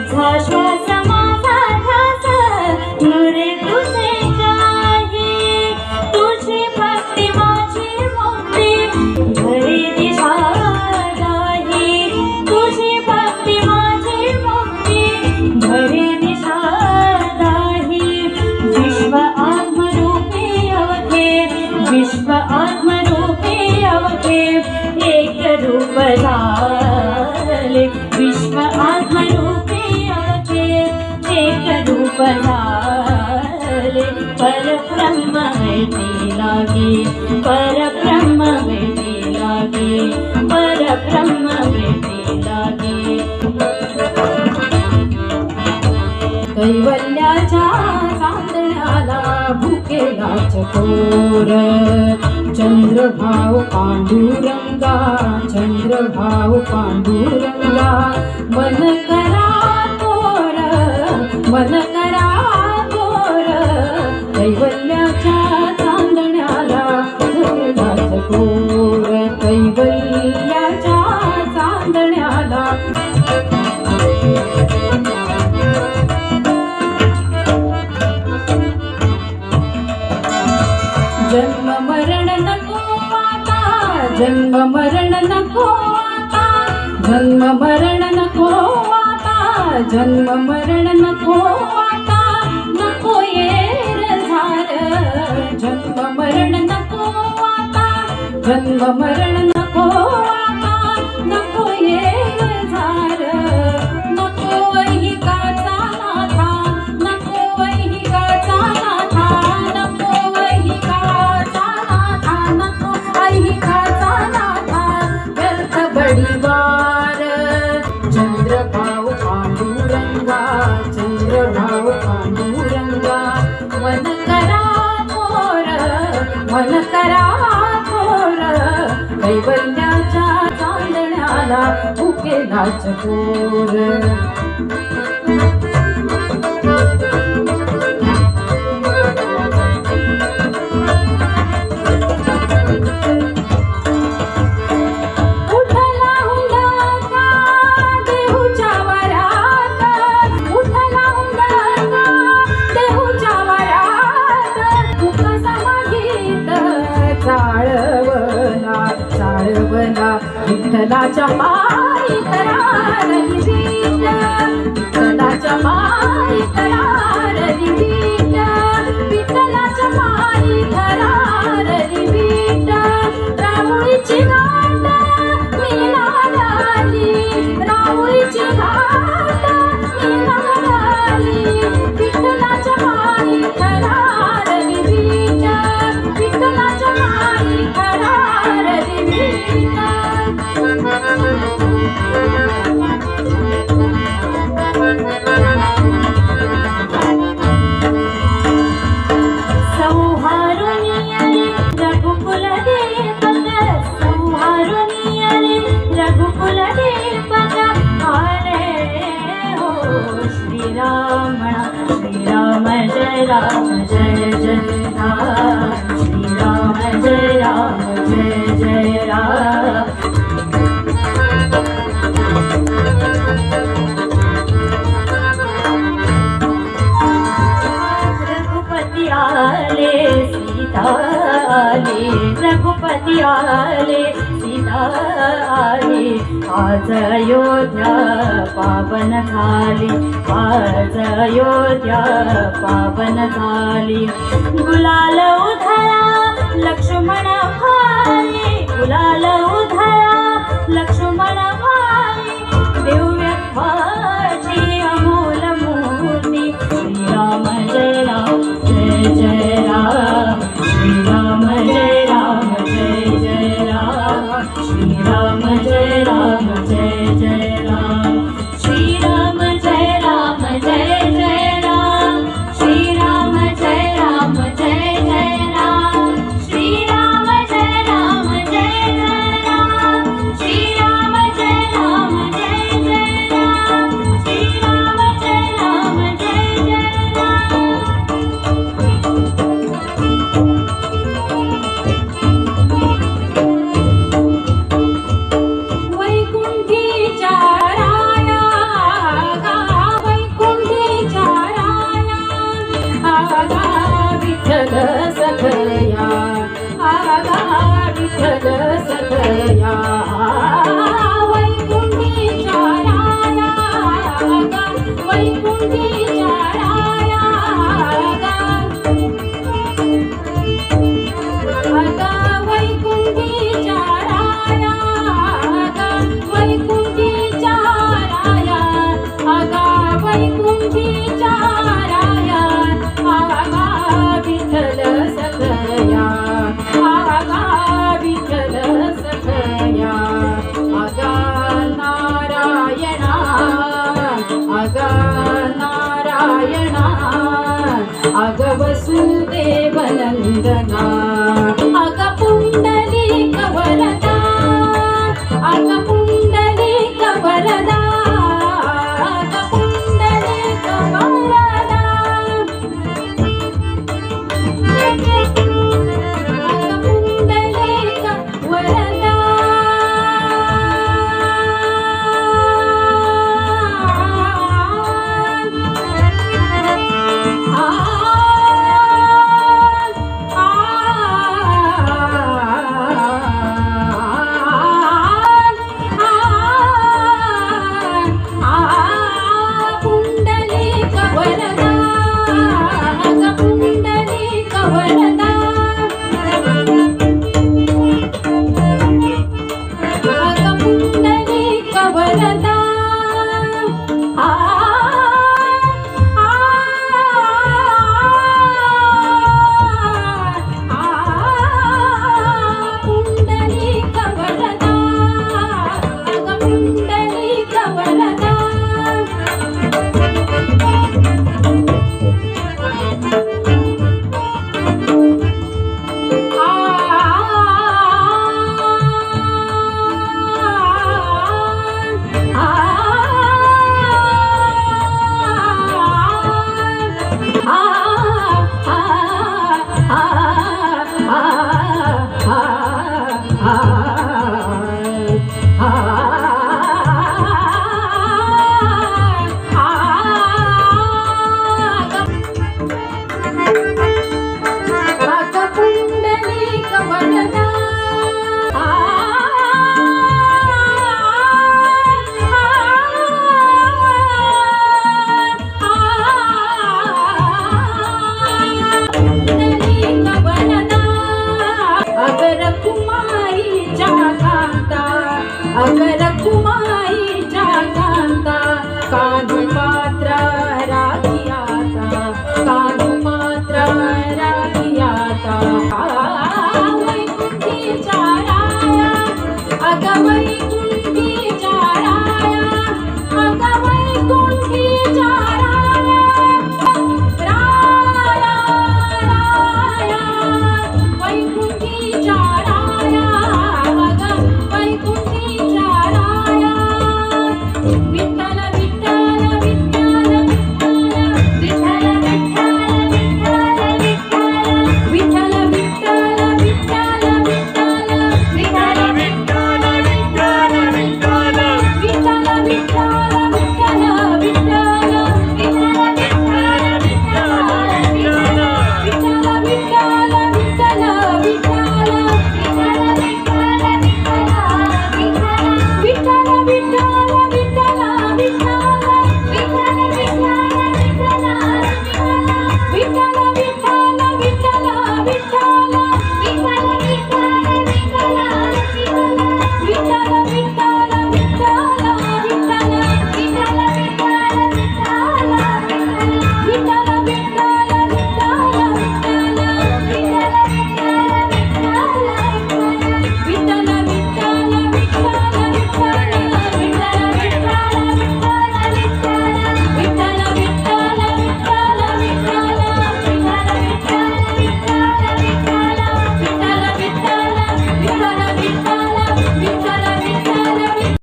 तुझा श्वास माझा ध्यास नुरे तुझे काही तुझी भक्ती माझी मुक्ती घरी दिशा नाही तुझी भक्ती माझी मुक्ती दिशा नाही विश्व आत्मरूपी अवघे विश्व आत्मरूपी अवघे एक रूप झाले विश्व आत्मरूप परब्रह्म भेटी लागे परब्रह्म भेटी लागे परब्रह्म भेटी लागे कैवल्याच्या चांदण्याला भुकेला चकोर चंद्रभाव पांडुरंगा चंद्रभाव पांडुरंगा. मन करा तोर मन चांदण्याला जन्म मरण नको आता जन्म मरण नको आता. जन्म मरण नको आता जन्म मरण नको आता. नको येर झार जन्म मरण नको आता. जन्म मरण नको आता नको येर झार नको वैहिकाचा नाथा नको वैहिकाचा नाथा नको वैहिकाचा नाथा नको वैहिकाचा नाथा. व्यर्थ बडीवार. चंद्रभाव पांडुरंगा चंद्रभाव पांडुरंगा. मन करा थोर मन करा थोर. कैवल्याच्या चांदण्याला নাচপুর विठ्ठलाच्या पायी राम जय जय राम जय राम जय जय राम रघुपति आले सीता आले रघुपती आले आज अयोध्या पावन झाली आज अयोध्या पावन झाली गुलाल उधळा लक्ष्मण भाई गुलाल उधळा लक्ष्मण भाई Divya Yeah. Narayana ಅಗ ವಸುದೇವನಂದನ ಅಗ ಪುಂಡಲಿ ಕವರದ ಅಗ ಪುಂಡಲಿ ಕವರದ ಅಗ ಪುಂಡಲಿ ಕವರದ ah, ah. कुमारी रखुमाई जाता अगर कुमार